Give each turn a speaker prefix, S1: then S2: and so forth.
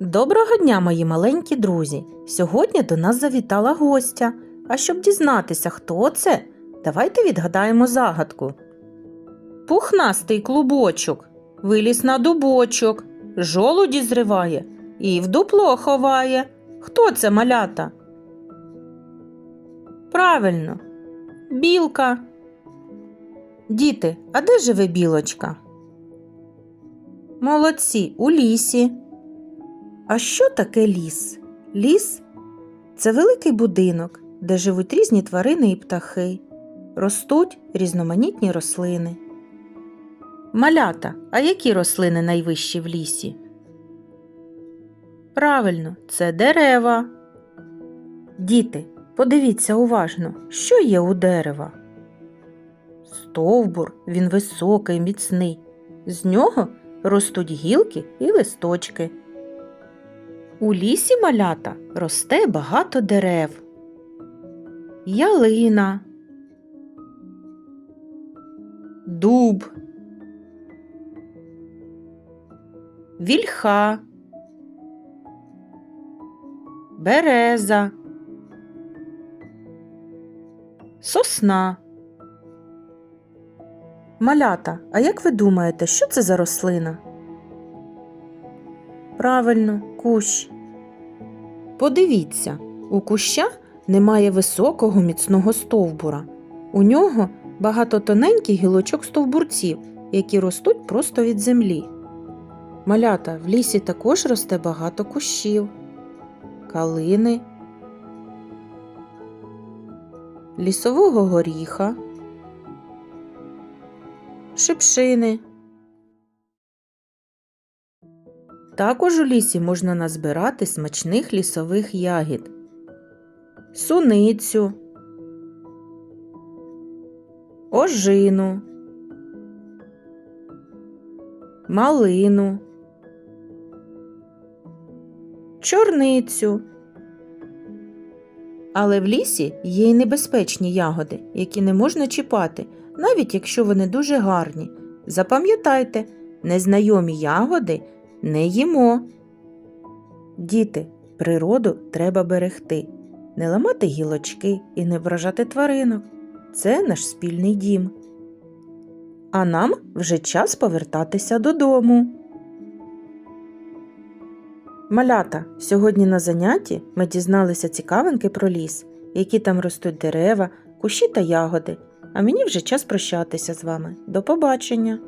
S1: Доброго дня, мої маленькі друзі! Сьогодні до нас завітала гостя. А щоб дізнатися, хто це, давайте відгадаємо загадку. Пухнастий клубочок виліз на дубочок, жолуді зриває і в дупло ховає. Хто це малята? Правильно, білка. Діти, а де живе білочка? Молодці, у лісі. А що таке ліс? Ліс це великий будинок, де живуть різні тварини і птахи, ростуть різноманітні рослини. Малята, а які рослини найвищі в лісі? Правильно, це дерева. Діти, подивіться уважно, що є у дерева. Стовбур, він високий, міцний. З нього ростуть гілки і листочки. У лісі малята росте багато дерев. Ялина, дуб, вільха, береза, сосна. Малята, а як ви думаєте, що це за рослина? Правильно, кущ. Подивіться, у куща немає високого міцного стовбура. У нього багато тоненьких гілочок стовбурців, які ростуть просто від землі. Малята в лісі також росте багато кущів, калини, лісового горіха, шипшини. Також у лісі можна назбирати смачних лісових ягід, суницю, ожину, малину, чорницю. Але в лісі є й небезпечні ягоди, які не можна чіпати, навіть якщо вони дуже гарні. Запам'ятайте, незнайомі ягоди не їмо. Діти, природу треба берегти, не ламати гілочки і не вражати тваринок. Це наш спільний дім. А нам вже час повертатися додому. Малята, сьогодні на занятті ми дізналися цікавинки про ліс, які там ростуть дерева, кущі та ягоди. А мені вже час прощатися з вами. До побачення!